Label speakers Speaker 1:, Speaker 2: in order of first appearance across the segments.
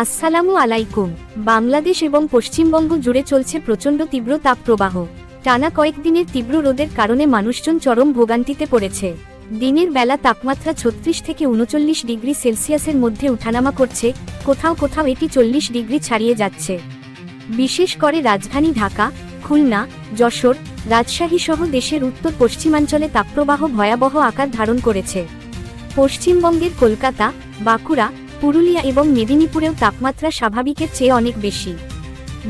Speaker 1: আসসালামু আলাইকুম। বাংলাদেশ এবং পশ্চিমবঙ্গ জুড়ে চলছে প্রচণ্ড তীব্র তাপপ্রবাহ। টানা কয়েকদিনের তীব্র রোদের কারণে মানুষজন চরম ভোগান্তিতে পড়েছে। দিনের বেলা তাপমাত্রা ছত্রিশ থেকে উনচল্লিশ ডিগ্রি সেলসিয়াসের মধ্যে উঠানামা করছে, কোথাও কোথাও এটি চল্লিশ ডিগ্রি ছাড়িয়ে যাচ্ছে। বিশেষ করে রাজধানী ঢাকা, খুলনা, যশোর রাজশাহী সহ দেশের উত্তর পশ্চিমাঞ্চলে তাপপ্রবাহ ভয়াবহ আকার ধারণ করেছে। পশ্চিমবঙ্গের কলকাতা, বাঁকুড়া পুরুলিয়া এবং মেদিনীপুরেও তাপমাত্রা স্বাভাবিকের চেয়ে অনেক বেশি।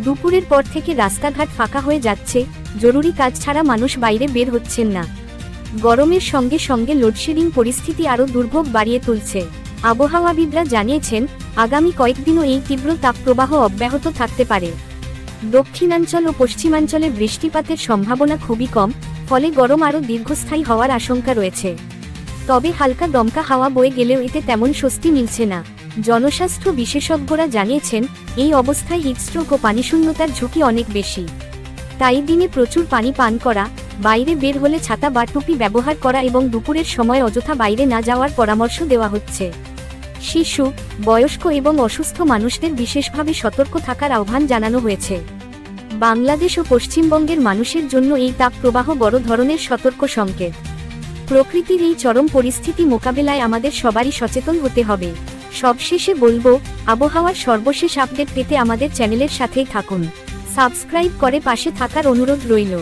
Speaker 1: দুপুরের পর থেকে রাস্তাঘাট ফাঁকা হয়ে যাচ্ছে, জরুরি কাজ ছাড়া মানুষ বাইরে বের হচ্ছেন না। গরমের সঙ্গে সঙ্গে লোডশেডিং পরিস্থিতি আরও দুর্ভোগ বাড়িয়ে তুলছে। আবহাওয়াবিদরা জানিয়েছেন, আগামী কয়েকদিনও এই তীব্র তাপপ্রবাহ অব্যাহত থাকতে পারে। দক্ষিণাঞ্চল ও পশ্চিমাঞ্চলে বৃষ্টিপাতের সম্ভাবনা খুবই কম, ফলে গরম আরও দীর্ঘস্থায়ী হওয়ার আশঙ্কা রয়েছে। তবে হালকা দমকা হাওয়া বয়ে গেলেও এতে তেমন স্বস্তি মিলছে না। জনস্বাস্থ্য বিশেষজ্ঞরা জানিয়েছেন, এই অবস্থায় হিটস্ট্রোক ও পানিশূন্যতার ঝুঁকি অনেক বেশি। তাই দিনে প্রচুর পানি পান করা, বাইরে বের হলে ছাতা বা টুপি ব্যবহার করা এবং দুপুরের সময় অযথা বাইরে না যাওয়ার পরামর্শ দেওয়া হচ্ছে। শিশু, বয়স্ক এবং অসুস্থ মানুষদের বিশেষভাবে সতর্ক থাকার আহ্বান জানানো হয়েছে। বাংলাদেশ ও পশ্চিমবঙ্গের মানুষের জন্য এই তাপপ্রবাহ বড় ধরনের সতর্ক সংকেত। প্রকৃতির এই চরম পরিস্থিতি মোকাবেলায় আমাদের সবারই সচেতন হতে হবে। সবশেষে বলব, আবহাওয়ার সর্বশেষ আপডেট পেতে আমাদের চ্যানেলের সাথেই থাকুন। সাবস্ক্রাইব করে পাশে থাকার অনুরোধ রইল।